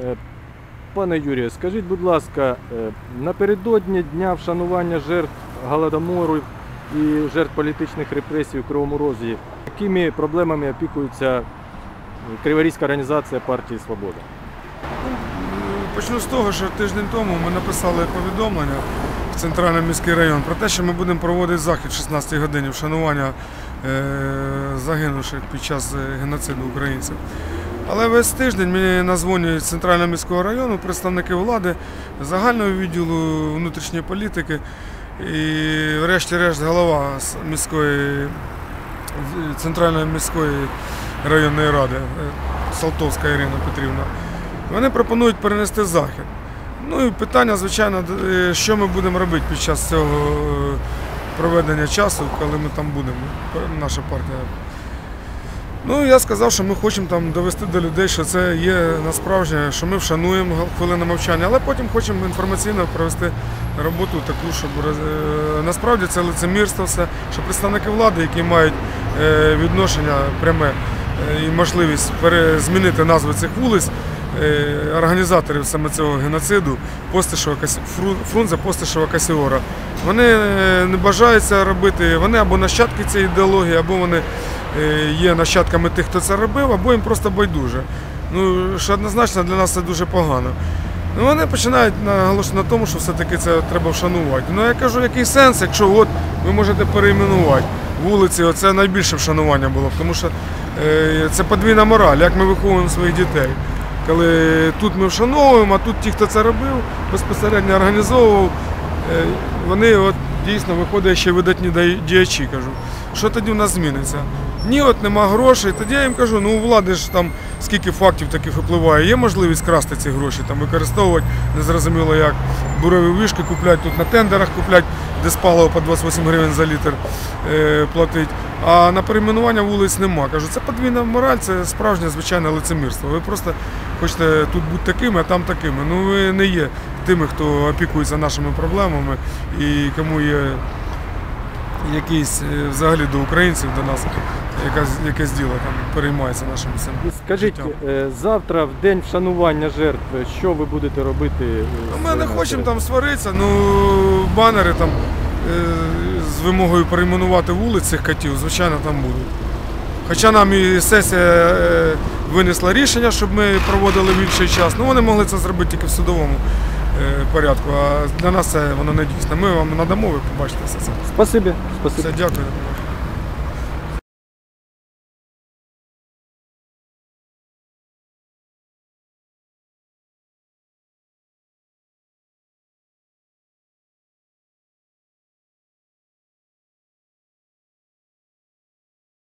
Е, Пане Юрію, скажіть, будь ласка, е, напередодні дня вшанування жертв Голодомору і жертв політичних репресій у Кривому Розі, якими проблемами опікується е, Криворізька організація партії Свобода? Почну з того, що тиждень тому ми написали повідомлення в центральний міський район про те, що ми будемо проводити захід в 16 годині вшанування загинувших під час геноциду українців. Але весь тиждень мені назвонюють з центрального міського району представники влади, загального відділу внутрішньої політики і, врешті-решт, голова міської центральної міської районної ради е, Салтовська Ірина Петрівна. Вони пропонують перенести захід. Ну і питання, звичайно, е, що ми будемо робити під час цього е, проведення часу, коли ми там будемо, наша партія. Ну, я сказав, що ми хочемо там довести до людей, що це є насправді, що ми вшануємо хвилину мовчання, але потім хочемо інформаційно провести роботу таку, щоб е, насправді це лицемірство все, що представники влади, які мають е, відношення пряме е, і можливість змінити назви цих вулиць, організаторів саме цього геноциду Постишева, Фрунзе, Постишева, Касіора. Вони е, не бажають це робити, вони або нащадки цієї ідеології, або вони е, є нащадками тих, хто це робив, або їм просто байдуже. Ну, що однозначно для нас це дуже погано. Ну, вони починають наголошувати на тому, що все-таки це треба вшанувати. Ну я кажу, який сенс, якщо от ви можете перейменувати вулиці, оце найбільше вшанування було, тому що е, це подвійна мораль, як ми виховуємо своїх дітей. Коли тут ми вшановуємо, а тут ті, хто це робив, безпосередньо організовував, е, вони от дійсно виходять ще видатні діячі. Кажу, що тоді в нас зміниться? Ні, от нема грошей. Тоді я їм кажу, ну у влади ж там скільки фактів таких випливає, є можливість красти ці гроші, там використовувати незрозуміло як бурові вишки куплять, тут на тендерах куплять, де спалово по 28 гривень за літр е, платить. А на перейменування вулиць нема. Кажу, це подвійна мораль, це справжнє звичайне лицемірство. Ви просто хочете тут бути такими, а там такими. Ну ви не є тими, хто опікується нашими проблемами і кому є якийсь е, взагалі до українців, до нас, якась, якесь діло там переймається нашим цим. Скажіть, життям. е, завтра, в день вшанування жертв, що ви будете робити? е, Ну, Ми не хочемо там сваритися, ну банери там з вимогою перейменувати вулиць цих котів, звичайно, там будуть. Хоча нам і сесія винесла рішення, щоб ми проводили в інший час. Ну вони могли це зробити тільки в судовому порядку, а для нас це воно не дійсно. Ми вам надамо, ви побачите все це. Спасибі, спасибі. Все, дякую.